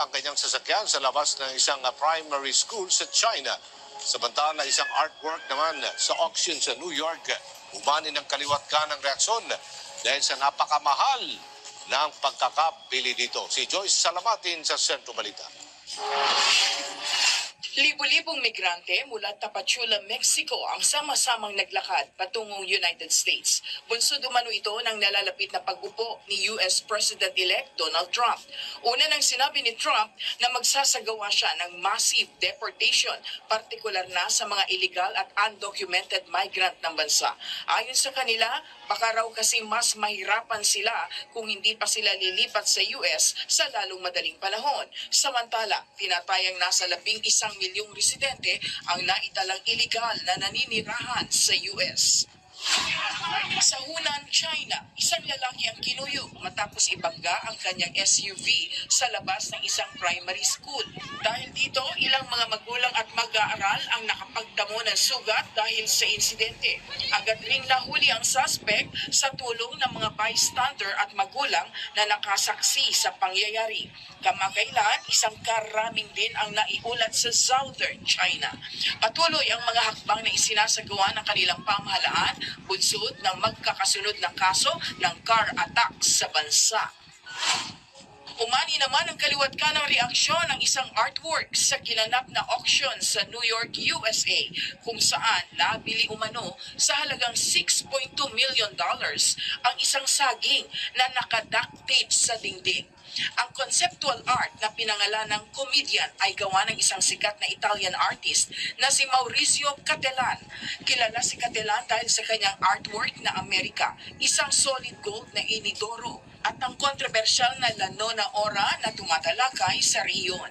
ang kanyang sasakyan sa labas ng isang uh, primary school sa China. Samantala, isang artwork naman sa auction sa New York. Umani ng kaliwat ka ng reaksyon dahil sa napakamahal ng pagkakabili dito. Si Joyce Salamatin sa Sentro Balita. Libo-libong migrante mula Tapachula, Mexico ang sama-samang naglakad patungong United States. Bunsod umano ito ng nalalapit na pag-upo ni US President-elect Donald Trump. Una nang sinabi ni Trump na magsasagawa siya ng massive deportation, partikular na sa mga illegal at undocumented migrant ng bansa. Ayon sa kanila, baka raw kasi mas mahirapan sila kung hindi pa sila lilipat sa US sa lalong madaling panahon. Samantala, tinatayang nasa labing isang milyong residente ang naitalang iligal na naninirahan sa US. Sa Hunan, China, isang lalaki ang kinuyog matapos ibangga ang kanyang SUV sa labas ng isang primary school. Dahil dito, ilang mga magulang at mag-aaral ang nakapagdamo ng sugat dahil sa insidente. Agad ring nahuli ang suspect sa tulong ng mga bystander at magulang na nakasaksi sa pangyayari. Kamakailan, isang karaming din ang naiulat sa southern China. Patuloy ang mga hakbang na isinasagawa ng kanilang pamahalaan bunsod ng magkakasunod na kaso ng car attack sa bansa. Umani naman ang kaliwat ka ng reaksyon ng isang artwork sa ginanap na auction sa New York, USA kung saan nabili umano sa halagang 6.2 million dollars ang isang saging na nakaduct tape sa dingding. Ang conceptual art na pinangalan ng comedian ay gawa ng isang sikat na Italian artist na si Maurizio Cattelan. Kilala si Cattelan dahil sa kanyang artwork na Amerika, isang solid gold na inidoro at ang kontrobersyal na lano na ora na tumatalakay sa riyon.